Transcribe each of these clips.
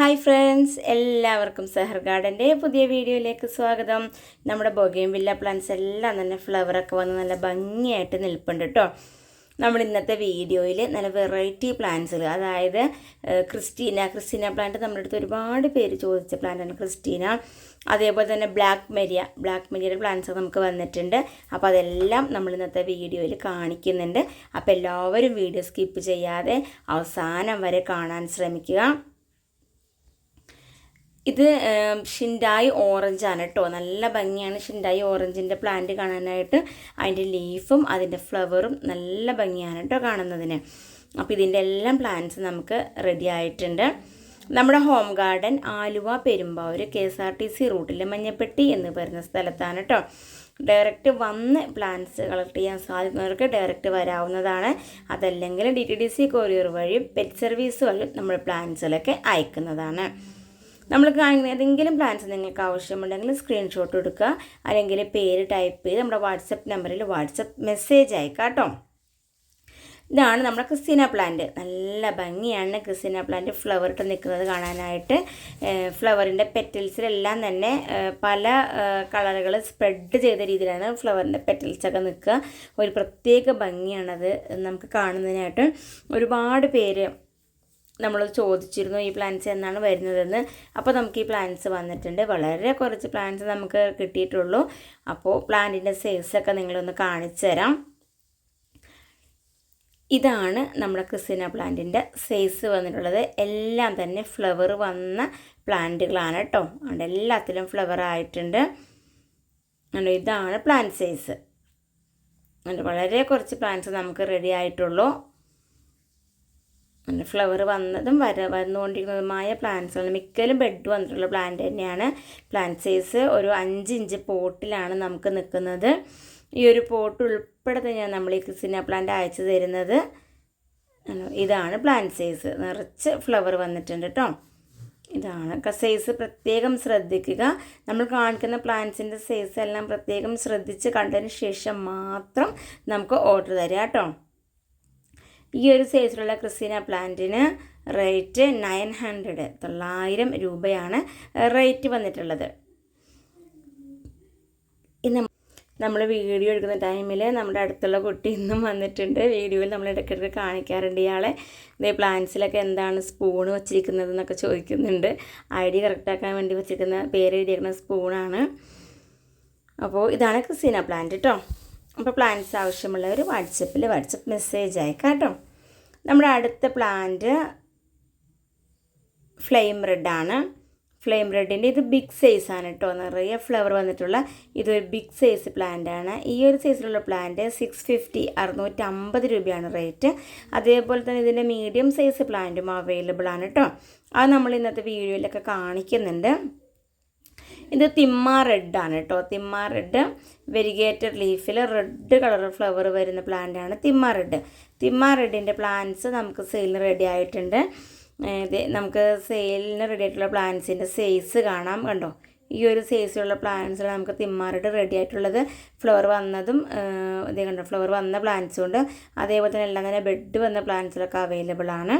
Hi friends എല്ലാവർക്കും സെഹർ ഗാർഡന്റെ പുതിയ വീഡിയോയിലേക്ക് സ്വാഗതം. നമ്മുടെ ബൊഗയും വില്ല പ്ലാന്റ്സ് എല്ലാം തന്നെ ഫ്ലവറൊക്കെ വന്ന് നല്ല ഭംഗിയായിട്ട് നിൽപ്പുണ്ട് കേട്ടോ നമ്മൾ ഇന്നത്തെ വീഡിയോയിൽ നല്ല വെറൈറ്റി പ്ലാന്റ്സുകൾ അതായത് ക്രിസ്റ്റീന ക്രിസ്റ്റീന പ്ലാന്റ് നമ്മുടെ അടുത്ത് ഒരുപാട് പേര് ചോദിച്ച പ്ലാന്റാണ് ക്രിസ്റ്റീന. അതേപോലെ തന്നെ ബ്ലാക്ക് മെരിയ ബ്ലാക്ക് മെരിയയുടെ പ്ലാന്റ്സ് നമുക്ക് വന്നിട്ടുണ്ട്. അപ്പോൾ അതെല്ലാം നമ്മൾ ഇന്നത്തെ വീഡിയോയിൽ കാണിക്കുന്നുണ്ട്. അപ്പോൾ എല്ലാവരും വീഡിയോ സ്കിപ്പ് ചെയ്യാതെ അവസാനം വരെ കാണാൻ ശ്രമിക്കുക. ഇത് ഷിൻഡായി ഓറഞ്ച് ആണ് കേട്ടോ. നല്ല ഭംഗിയാണ് ഷിൻഡായി ഓറഞ്ചിന്റെ പ്ലാന്റ് കാണാനായിട്ട്. അതിന്റെ ലീഫും അതിന്റെ ഫ്ലവറും നല്ല ഭംഗിയാണ് കേട്ടോ കാണുന്നതിന്. അപ്പോൾ ഇതിന്റെ എല്ലാം പ്ലാന്റ്സ് നമുക്ക് റെഡി ആയിട്ടുണ്ട്. നമ്മുടെ home garden Aluva Perumbavoor K S R T C റൂട്ടിലെ Manjappetty എന്ന് പറയുന്ന സ്ഥലത്താണ് കേട്ടോ. ഡയറക്റ്റ് വന്ന് പ്ലാന്റ്സ് കളക്ട് ചെയ്യാൻ സാധിക്കുന്നവർക്ക് ഡയറക്റ്റ് വരാവുന്നതാണ്. അതല്ലെങ്കിൽ D T D C courier വഴി പെറ്റ് സർവീസ് വഴി നമ്മൾ പ്ലാന്റ്സുകളൊക്കെ അയക്കുന്നതാണ്. നമ്മൾ കാണുന്ന ഏതെങ്കിലും പ്ലാൻസ് നിങ്ങൾക്ക് ആവശ്യമുണ്ടെങ്കിൽ സ്ക്രീൻഷോട്ട് എടുക്കുക. അല്ലെങ്കിൽ പേര് ടൈപ്പ് ചെയ്ത് നമ്മുടെ വാട്സപ്പ് നമ്പറിൽ വാട്സപ്പ് മെസ്സേജ് അയക്കാം കേട്ടോ ഇതാണ് നമ്മുടെ ക്രിസ്റ്റീന പ്ലാന്റ് നല്ല ഭംഗിയാണ് ക്രിസ്റ്റീന പ്ലാന്റ് ഫ്ലവർ ഇട്ട് നിൽക്കുന്നത് കാണാനായിട്ട്. ഫ്ലവറിന്റെ പെറ്റൽസിലെല്ലാം തന്നെ പല കളറുകൾ സ്പ്രെഡ് ചെയ്ത രീതിയിലാണ് ഫ്ലവറിന്റെ പെറ്റൽസൊക്കെ നിൽക്കുക. ഒരു പ്രത്യേക ഭംഗിയാണത് നമുക്ക് കാണുന്നതിനായിട്ട്. ഒരുപാട് പേര് നമ്മൾ ചോദിച്ചിരുന്നു ഈ പ്ലാന്റ്സ് എന്നാണ് വരുന്നതെന്ന്. അപ്പോൾ നമുക്ക് ഈ പ്ലാന്റ്സ് വന്നിട്ടുണ്ട്. വളരെ കുറച്ച് പ്ലാന്റ്സ് നമുക്ക് കിട്ടിയിട്ടുള്ളൂ. അപ്പോൾ പ്ലാന്റിന്റെ സൈസൊക്കെ നിങ്ങളൊന്ന് കാണിച്ചു തരാം. ഇതാണ് നമ്മുടെ ക്രിസ്തീന പ്ലാന്റിന്റെ സൈസ് വന്നിട്ടുള്ളത്. എല്ലാം തന്നെ ഫ്ലവർ വന്ന പ്ലാന്റുകളാണ് കേട്ടോ അതുകൊണ്ട് എല്ലാത്തിലും ഫ്ലവർ ആയിട്ടുണ്ട്. ഇതാണ് പ്ലാന്റ് സൈസ് വളരെ കുറച്ച് പ്ലാന്റ്സ് നമുക്ക് റെഡി ആയിട്ടുള്ളൂ. അങ്ങനെ ഫ്ലവർ വന്നതും വര വന്നുകൊണ്ടിരിക്കുന്നതുമായ പ്ലാന്റ്സുകൾ മിക്കലും ബെഡ് വന്നിട്ടുള്ള പ്ലാന്റ് തന്നെയാണ്. പ്ലാന്റ് സൈസ് ഒരു അഞ്ച് ഇഞ്ച് പോട്ടിലാണ് നമുക്ക് നിൽക്കുന്നത് ഈ ഒരു പോട്ട് ഉൾപ്പെടെ തന്നെയാണ് നമ്മൾ ഈ ക്രിസിന പ്ലാന്റ് അയച്ചു തരുന്നത്. ഇതാണ് പ്ലാന്റ് സൈസ് നിറച്ച് ഫ്ലവർ വന്നിട്ടുണ്ട് കേട്ടോ ഇതാണ്. സൈസ് പ്രത്യേകം ശ്രദ്ധിക്കുക. നമ്മൾ കാണിക്കുന്ന പ്ലാന്റ്സിന്റെ സൈസ് എല്ലാം പ്രത്യേകം ശ്രദ്ധിച്ച് കണ്ടതിന് ശേഷം മാത്രം നമുക്ക് ഓർഡർ തരാം കേട്ടോ ഈ ഒരു സൈസിലുള്ള ക്രിസ്റ്റീന പ്ലാന്റിന് റേറ്റ് നയൻ ഹൺഡ്രഡ് തൊള്ളായിരം രൂപയാണ് റേറ്റ് വന്നിട്ടുള്ളത്. ഇന്ന് നമ്മൾ വീഡിയോ എടുക്കുന്ന ടൈമിൽ നമ്മുടെ അടുത്തുള്ള കുട്ടി ഇന്നും വന്നിട്ടുണ്ട്. വീഡിയോയിൽ നമ്മൾ ഇടയ്ക്കിടയ്ക്ക് കാണിക്കാറുണ്ട് ഇയാളെ. ഇതേ പ്ലാന്റ്സിലൊക്കെ എന്താണ് സ്പൂണ് വച്ചിരിക്കുന്നത് എന്നൊക്കെ ചോദിക്കുന്നുണ്ട്. ഐ ഡി കറക്റ്റാക്കാൻ വേണ്ടി വെച്ചിരിക്കുന്ന പേര് എഴുതിയിരിക്കുന്ന സ്പൂണാണ് അപ്പോൾ ഇതാണ് ക്രിസ്റ്റീന പ്ലാന്റ് കേട്ടോ അപ്പോൾ പ്ലാന്റ്സ് ആവശ്യമുള്ളവർ വാട്സപ്പിൽ വാട്സപ്പ് മെസ്സേജ് അയക്കാം കേട്ടോ. നമ്മുടെ അടുത്ത പ്ലാന്റ് ഫ്ലെയിം റെഡാണ് ഫ്ലെയിം റെഡിന്റെ ഇത് ബിഗ് സൈസാണ് കേട്ടോ. നിറയെ ഫ്ലവർ വന്നിട്ടുള്ള ഇതൊരു ബിഗ് സൈസ് പ്ലാന്റ് ആണ്. ഈ ഒരു സൈസിലുള്ള പ്ലാന്റ് സിക്സ് ഫിഫ്റ്റി അറുന്നൂറ്റമ്പത് രൂപയാണ് റേറ്റ് അതേപോലെ തന്നെ ഇതിന്റെ മീഡിയം സൈസ് പ്ലാന്റും അവൈലബിൾ ആണ് കേട്ടോ. അത് നമ്മൾ ഇന്നത്തെ വീഡിയോയിലൊക്കെ കാണിക്കുന്നുണ്ട്. ഇത് തിമ്മ റെഡാണ് കേട്ടോ തിമ്മ റെഡ് വെരിഗേറ്റഡ് ലീഫിൽ റെഡ് കളർ ഫ്ലവർ വരുന്ന പ്ലാന്റാണ് തിമ്മ റെഡ് തിമ്മ റെഡിന്റെ പ്ലാന്റ്സ് നമുക്ക് സെയിലിന് റെഡി ആയിട്ടുണ്ട്. ഇത് നമുക്ക് സെയിലിന് റെഡി ആയിട്ടുള്ള പ്ലാന്റ്സിന്റെ സൈസ് കാണാം. കണ്ടോ? ഈ ഒരു സൈസിലുള്ള പ്ലാന്റ്സാണ് നമുക്ക് തിമ്മ റെഡ് ആയിട്ടുള്ളത്. ഫ്ലവർ വന്നതും ഇതേ കണ്ടോ? ഫ്ലവർ വന്ന പ്ലാന്റ്സും ഉണ്ട്. അതേപോലെ തന്നെ എല്ലാം തന്നെ ബെഡ് വന്ന പ്ലാന്റ്സിലൊക്കെ അവൈലബിൾ ആണ്.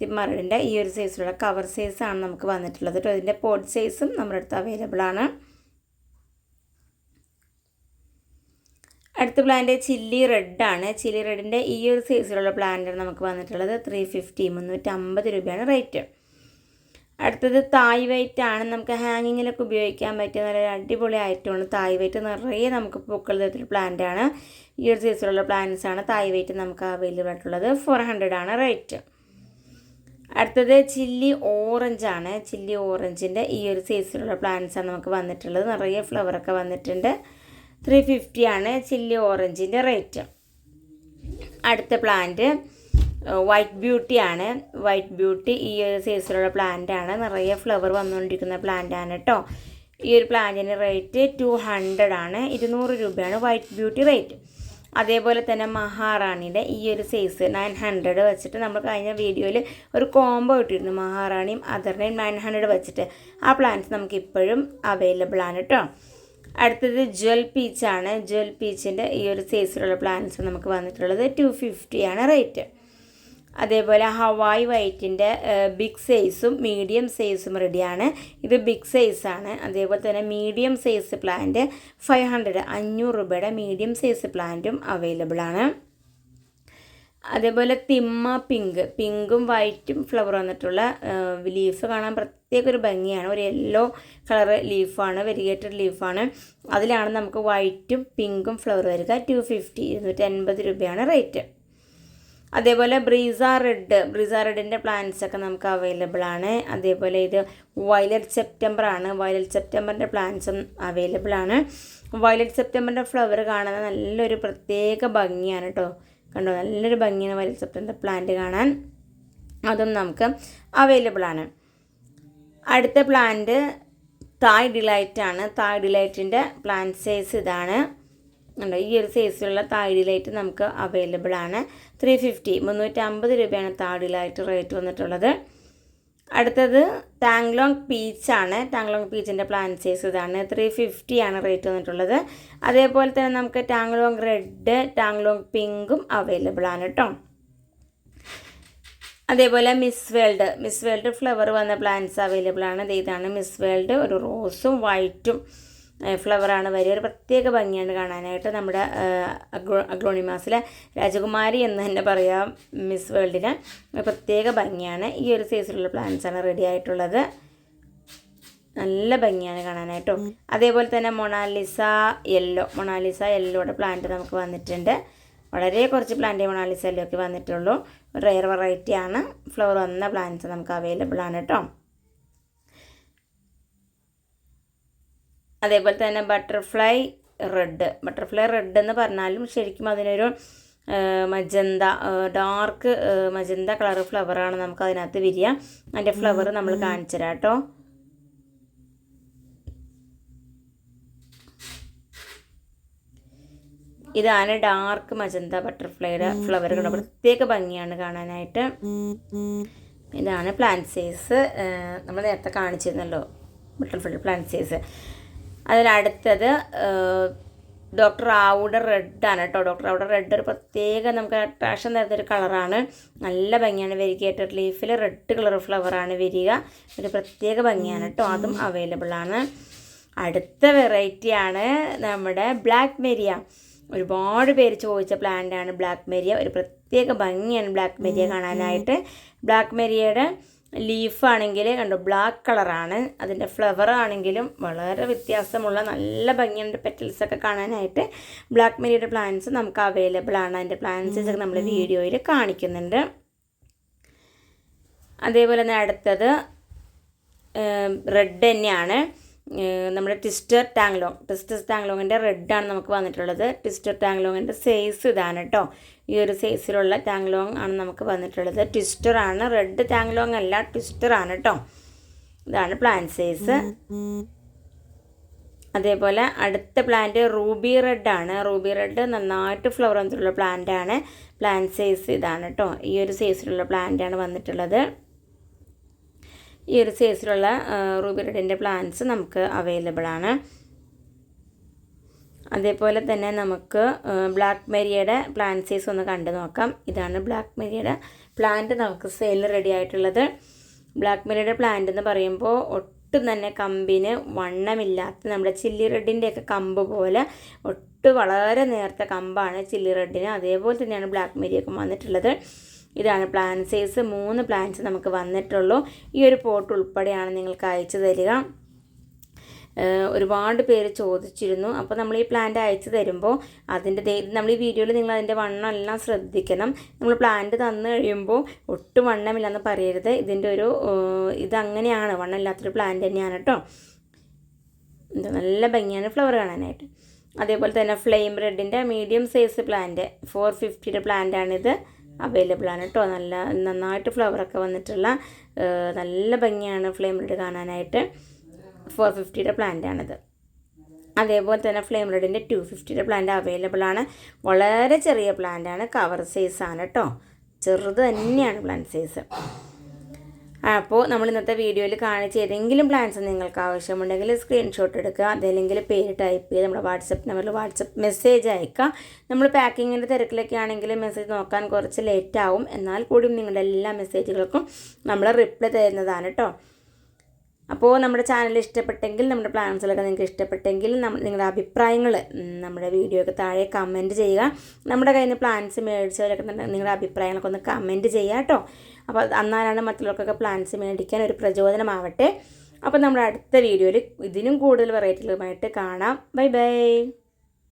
തിമ്മറഡിന്റെ ഈ ഒരു സൈസിലുള്ള കവർ സൈസാണ് നമുക്ക് വന്നിട്ടുള്ളത് കേട്ടോ ഇതിന്റെ പോഡ് സൈസും നമ്മുടെ അടുത്ത് അവൈലബിൾ ആണ്. അടുത്ത പ്ലാന്റ് ചില്ലി റെഡാണ് ചില്ലി റെഡിന്റെ ഈ ഒരു സൈസിലുള്ള പ്ലാന്റാണ് നമുക്ക് വന്നിട്ടുള്ളത്. ത്രീ ഫിഫ്റ്റി മുന്നൂറ്റമ്പത് രൂപയാണ് റേറ്റ് അടുത്തത് തായ് വൈറ്റ് ആണ്. നമുക്ക് ഹാങ്ങിങ്ങിലൊക്കെ ഉപയോഗിക്കാൻ പറ്റിയ നല്ല അടിപൊളി ആയിട്ടുമാണ് തായ് വൈറ്റ് നിറയെ നമുക്ക് പൂക്കൾ തരത്തിൽ പ്ലാന്റ് ആണ്. ഈ ഒരു സൈസിലുള്ള പ്ലാന്റ്സ് ആണ് തായ് വൈറ്റ് നമുക്ക് അവൈലബിൾ ആയിട്ടുള്ളത്. ഫോർ ഹൺഡ്രഡ് ആണ് റേറ്റ് അടുത്തത് ചില്ലി ഓറഞ്ചാണ് ചില്ലി ഓറഞ്ചിന്റെ ഈ ഒരു സൈസിലുള്ള പ്ലാന്റ്സ് ആണ് നമുക്ക് വന്നിട്ടുള്ളത്. നിറയെ ഫ്ലവറൊക്കെ വന്നിട്ടുണ്ട്. ത്രീ ഫിഫ്റ്റി ആണ് ചില്ലി ഓറഞ്ചിന്റെ റേറ്റ് അടുത്ത പ്ലാന്റ് വൈറ്റ് ബ്യൂട്ടി ആണ്. വൈറ്റ് ബ്യൂട്ടി ഈ ഒരു സൈസിലുള്ള പ്ലാന്റ് ആണ്. നിറയെ ഫ്ലവർ വന്നുകൊണ്ടിരിക്കുന്ന പ്ലാന്റ് ആണ് കേട്ടോ ഈ ഒരു പ്ലാന്റിന്റെ റേറ്റ് ടു ഹൺഡ്രഡ് ആണ്. ഇരുന്നൂറ് രൂപയാണ് വൈറ്റ് ബ്യൂട്ടി റേറ്റ് അതേപോലെ തന്നെ മഹാറാണിയുടെ ഈ ഒരു സൈസ് നയൻ ഹൺഡ്രഡ് വെച്ചിട്ട് നമ്മൾ കഴിഞ്ഞ വീഡിയോയിൽ ഒരു കോംബോ ഇട്ടിരുന്നു. മഹാറാണിയും അതറിനെയും നയൻ ഹൺഡ്രഡ് വെച്ചിട്ട്. ആ പ്ലാന്റ്സ് നമുക്ക് ഇപ്പോഴും അവൈലബിൾ ആണ് കേട്ടോ അടുത്തത് ജ്വൽ പീച്ചാണ് ജ്വൽ പീച്ചിന്റെ ഈ ഒരു സൈസിലുള്ള പ്ലാന്റ്സ് നമുക്ക് വന്നിട്ടുള്ളത് ടു ഫിഫ്റ്റിയാണ് റേറ്റ് അതേപോലെ ഹവായ് വൈറ്റിന്റെ ബിഗ് സൈസും മീഡിയം സൈസും റെഡിയാണ് ഇത് ബിഗ് സൈസാണ് അതേപോലെ തന്നെ medium size plant five hundred അഞ്ഞൂറ് രൂപയുടെ മീഡിയം സൈസ് പ്ലാന്റും അവൈലബിൾ ആണ് അതേപോലെ തിമ്മ പിങ്ക് പിങ്കും വൈറ്റും ഫ്ലവർ വന്നിട്ടുള്ള ലീഫ് കാണാൻ പ്രത്യേക ഒരു ഭംഗിയാണ്. ഒരു യെല്ലോ കളർ ലീഫാണ് വെരിഗേറ്റഡ് ലീഫാണ് അതിലാണ് നമുക്ക് വൈറ്റും പിങ്കും ഫ്ലവർ വരിക. ടു ഫിഫ്റ്റി ഇരുന്നൂറ്റി അൻപത് രൂപയാണ് റേറ്റ് അതേപോലെ ബ്രീസ റെഡ് ബ്രീസ റെഡിന്റെ പ്ലാന്റ്സ് ഒക്കെ നമുക്ക് അവൈലബിൾ ആണ്. അതേപോലെ ഇത് വയലറ്റ് സെപ്റ്റംബർ ആണ്. വയലറ്റ് സെപ്റ്റംബറിന്റെ പ്ലാന്റ്സും അവൈലബിൾ ആണ്. വയലറ്റ് സെപ്റ്റംബറിന്റെ ഫ്ലവർ കാണാൻ നല്ലൊരു പ്രത്യേക ഭംഗിയാണ് കേട്ടോ കണ്ടോ? നല്ലൊരു ഭംഗിയാണ് വയലറ്റ് സെപ്റ്റംബറിന്റെ പ്ലാന്റ് കാണാൻ. അതും നമുക്ക് അവൈലബിൾ ആണ്. അടുത്ത പ്ലാന്റ് തായ് ഡിലൈറ്റ് ആണ്. തായ് ഡിലൈറ്റിന്റെ പ്ലാന്റ് സൈസ് ഇതാണ്. ഉണ്ടോ? ഈ ഒരു സൈസിലുള്ള ഡിലൈറ്റ് നമുക്ക് അവൈലബിൾ ആണ്. ത്രീ ഫിഫ്റ്റി മുന്നൂറ്റമ്പത് രൂപയാണ് ഡിലൈറ്റ് റേറ്റ് വന്നിട്ടുള്ളത്. അടുത്തത് ടാങ്ലോങ് പീച്ചാണ് ടാങ്ലോങ് പീച്ചിന്റെ പ്ലാന്റ് സൈസ് ഇതാണ്. ത്രീ ഫിഫ്റ്റി ആണ് റേറ്റ് വന്നിട്ടുള്ളത്. അതേപോലെ തന്നെ നമുക്ക് ടാങ്ലോങ് റെഡ് ടാങ്ലോങ് പിങ്കും അവൈലബിൾ ആണ് കേട്ടോ അതേപോലെ Miss World Miss World flower വന്ന പ്ലാന്റ്സ് അവൈലബിൾ ആണ്. ഇതാണ് മിസ് വേൾഡ് ഒരു റോസും വൈറ്റും ഫ്ലവറാണ് വരിക ഒരു പ്രത്യേക ഭംഗിയാണ് കാണാനായിട്ട് നമ്മുടെ അഗ്രോ അഗ്ലോണിമാസിലെ രാജകുമാരി എന്ന് തന്നെ പറയാം മിസ് വേൾഡിന് പ്രത്യേക ഭംഗിയാണ്. ഈ ഒരു സൈസിലുള്ള പ്ലാന്റ്സ് ആണ് റെഡി ആയിട്ടുള്ളത്. നല്ല ഭംഗിയാണ് കാണാനായിട്ടോ. അതേപോലെ തന്നെ Mona Lisa yellow Mona Lisa യെല്ലോയുടെ plant നമുക്ക് വന്നിട്ടുണ്ട്. വളരെ കുറച്ച് പ്ലാന്റ് മൊണാലിസ യെല്ലോ ഒക്കെ വന്നിട്ടുള്ളൂ. റെയർ വെറൈറ്റി ആണ്. ഫ്ലവർ വന്ന പ്ലാന്റ്സ് നമുക്ക് അവൈലബിൾ ആണ് കേട്ടോ. അതേപോലെ തന്നെ ബട്ടർഫ്ലൈ റെഡ്. ബട്ടർഫ്ലൈ റെഡ് എന്ന് പറഞ്ഞാലും ശരിക്കും അതിനൊരു മജന്ത ഡാർക്ക് മജന്ത കളർ ഫ്ലവറാണ് നമുക്ക് അതിനകത്ത് വിരിയ അതിന്റെ ഫ്ലവർ നമ്മൾ കാണിച്ചു തരാം കേട്ടോ. ഇതാണ് ഡാർക്ക് മജന്ത ബട്ടർഫ്ലൈയുടെ ഫ്ലവറുകൾ പ്രത്യേക ഭംഗിയാണ് കാണാനായിട്ട്. ഇതാണ് പ്ലാന്റ് സൈസ്. നമ്മൾ നേരത്തെ കാണിച്ചിരുന്നല്ലോ ബട്ടർഫ്ലൈ പ്ലാന്റ് സൈസ്. അതിലടുത്തത് ഡോക്ടർ ആവുടെ റെഡാണ് കേട്ടോ. ഡോക്ടർ ആവുടെ റെഡ് ഒരു പ്രത്യേക നമുക്ക് അട്രാക്ഷൻ തരുന്നൊരു കളറാണ്. നല്ല ഭംഗിയാണ് വെരിഗേറ്റഡ് ലീഫിൽ. റെഡ് കളർ ഫ്ലവറാണ് വരിക. ഒരു പ്രത്യേക ഭംഗിയാണ് കേട്ടോ. അതും അവൈലബിൾ ആണ്. അടുത്ത വെറൈറ്റിയാണ് നമ്മുടെ ബ്ലാക്ക് മെരിയ. ഒരുപാട് പേര് ചോദിച്ച പ്ലാന്റ് ആണ് ബ്ലാക്ക് മെരിയ. ഒരു പ്രത്യേക ഭംഗിയാണ് ബ്ലാക്ക് മെരിയ കാണാനായിട്ട്. ബ്ലാക്ക് മെരിയയുടെ ലീഫ് കണ്ടു കണ്ടോ ബ്ലാക്ക് കളറാണ് അതിന്റെ ഫ്ലവർ ആണെങ്കിലും വളരെ വ്യത്യാസമുള്ള നല്ല ഭംഗിയുണ്ട് പെറ്റൽസൊക്കെ കാണാനായിട്ട്. ബ്ലാക്ക് മെരിയുടെ പ്ലാന്റ്സ് നമുക്ക് അവൈലബിൾ ആണ്. അതിന്റെ പ്ലാന്റ്സ് ഒക്കെ നമ്മൾ വീഡിയോയിൽ കാണിക്കുന്നുണ്ട്. അതേപോലെ തന്നെ അടുത്തത് റെഡ് തന്നെയാണ്. നമ്മുടെ ട്വിസ്റ്റർ ടാങ്ലോങ്. ട്വിസ്റ്റർ ടാങ്ലോങ്ങിന്റെ റെഡാണ് നമുക്ക് വന്നിട്ടുള്ളത്. ട്വിസ്റ്റർ ടാങ്ലോങ്ങിന്റെ സൈസ് ഇതാണ് കേട്ടോ. ഈ ഒരു സൈസിലുള്ള ടാങ്ലോങ് ആണ് നമുക്ക് വന്നിട്ടുള്ളത്. ട്വിസ്റ്റർ ആണ്. റെഡ് ടാങ്ലോങ് അല്ല ട്വിസ്റ്റർ ആണ് കേട്ടോ. ഇതാണ് പ്ലാന്റ് സൈസ്. അതേപോലെ അടുത്ത പ്ലാന്റ് റൂബി റെഡ് ആണ്. റൂബി റെഡ് നന്നായിട്ട് ഫ്ലവർ വന്നിട്ടുള്ള പ്ലാന്റ് ആണ്. പ്ലാന്റ് സൈസ് ഇതാണ് കേട്ടോ. ഈ ഒരു സൈസിലുള്ള പ്ലാന്റ് ആണ് വന്നിട്ടുള്ളത്. ഈ ഒരു സൈസിലുള്ള റൂബി റെഡിന്റെ പ്ലാന്റ്സ് നമുക്ക് അവൈലബിൾ ആണ്. അതേപോലെ തന്നെ നമുക്ക് ബ്ലാക്ക് മെരിയയുടെ പ്ലാന്റ് സൈസ് ഒന്ന് കണ്ടു നോക്കാം. ഇതാണ് ബ്ലാക്ക് മെരിയയുടെ പ്ലാന്റ് നമുക്ക് സെയിൽ റെഡി ആയിട്ടുള്ളത്. ബ്ലാക്ക് മെരിയുടെ പ്ലാന്റ് എന്ന് പറയുമ്പോൾ ഒട്ടും തന്നെ കമ്പിന് വണ്ണമില്ലാത്ത നമ്മുടെ ചില്ലി റെഡിന്റെയൊക്കെ കമ്പ് പോലെ ഒട്ടും വളരെ നേർത്ത കമ്പാണ് ചില്ലി റെഡിന് അതേപോലെ തന്നെയാണ് ബ്ലാക്ക് മെരിയൊക്കെ വന്നിട്ടുള്ളത്. ഇതാണ് പ്ലാൻ സൈസ് മൂന്ന് പ്ലാന്റ്സ് നമുക്ക് വന്നിട്ടുള്ളൂ. ഈ ഒരു പോട്ട് ഉൾപ്പെടെയാണ് നിങ്ങൾക്ക് അയച്ചു തരിക. ഒരുപാട് പേര് ചോദിച്ചിരുന്നു. അപ്പോൾ നമ്മൾ ഈ പ്ലാന്റ് അയച്ചു തരുമ്പോൾ അതിന്റെ നമ്മൾ ഈ വീഡിയോയിൽ നിങ്ങൾ അതിന്റെ വണ്ണം എല്ലാം ശ്രദ്ധിക്കണം. നമ്മൾ പ്ലാന്റ് തന്നു കഴിയുമ്പോൾ ഒട്ടും വണ്ണമില്ലെന്ന് പറയരുത്. ഇതിന്റെ ഒരു ഇതങ്ങനെയാണ്. വണ്ണമില്ലാത്തൊരു പ്ലാന്റ് തന്നെയാണ് കേട്ടോ. എന്താ നല്ല ഭംഗിയാണ് ഫ്ലവർ കാണാനായിട്ട്. അതേപോലെ തന്നെ ഫ്ലെയിം റെഡിന്റെ മീഡിയം സൈസ് പ്ലാന്റ് ഫോർ ഫിഫ്റ്റിയുടെ പ്ലാന്റാണിത് അവൈലബിൾ ആണ് കേട്ടോ നല്ല നന്നായിട്ട് ഫ്ലവറൊക്കെ വന്നിട്ടുള്ള നല്ല ഭംഗിയാണ് റെഡ് കാണാനായിട്ട്. ഫോർ ഫിഫ്റ്റിയുടെ പ്ലാന്റാണിത് അതേപോലെ തന്നെ ഫ്ലെയിം റെഡിന്റെ ടു ഫിഫ്റ്റിയുടെ പ്ലാന്റ് അവൈലബിൾ ആണ്. വളരെ ചെറിയ പ്ലാന്റാണ് കവർ സൈസാണ് കേട്ടോ ചെറുത് തന്നെയാണ് പ്ലാന്റ് സൈസ് അപ്പോൾ നമ്മൾ ഇന്നത്തെ വീഡിയോയിൽ കാണിച്ച ഏതെങ്കിലും പ്ലാൻസ് നിങ്ങൾക്ക് ആവശ്യമുണ്ടെങ്കിൽ സ്ക്രീൻഷോട്ട് എടുക്കുക അതല്ലെങ്കിൽ പേര് ടൈപ്പ് ചെയ്ത് നമ്മുടെ വാട്സപ്പ് നമ്പറിൽ വാട്സപ്പ് മെസ്സേജ് അയക്കുക. നമ്മൾ പാക്കിങ്ങിന്റെ തിരക്കിലൊക്കെ ആണെങ്കിൽ മെസ്സേജ് നോക്കാൻ കുറച്ച് ലേറ്റ് ആവും. എന്നാൽ കൂടിയും നിങ്ങളുടെ എല്ലാ മെസ്സേജുകൾക്കും നമ്മൾ റിപ്ലൈ തരുന്നതാണ് കേട്ടോ അപ്പോൾ നമ്മുടെ ചാനൽ ഇഷ്ടപ്പെട്ടെങ്കിൽ നമ്മുടെ പ്ലാൻസിലൊക്കെ നിങ്ങൾക്ക് ഇഷ്ടപ്പെട്ടെങ്കിൽ നിങ്ങളുടെ അഭിപ്രായങ്ങൾ നമ്മുടെ വീഡിയോയ്ക്ക് താഴെ കമന്റ് ചെയ്യുക. നമ്മുടെ കയ്യിൽ നിന്ന് പ്ലാൻസ് മേടിച്ചവരൊക്കെ നിങ്ങളുടെ അഭിപ്രായങ്ങളൊക്കെ ഒന്ന് കമന്റ് ചെയ്യുക കേട്ടോ. അപ്പോൾ അന്നാലാണ് മറ്റുള്ളവർക്കൊക്കെ പ്ലാൻസ് മേടിക്കാൻ ഒരു പ്രചോദനമാവട്ടെ. അപ്പോൾ നമ്മുടെ അടുത്ത വീഡിയോയിൽ ഇതിനും കൂടുതൽ വെറൈറ്റികളുമായിട്ട് കാണാം. Bye bye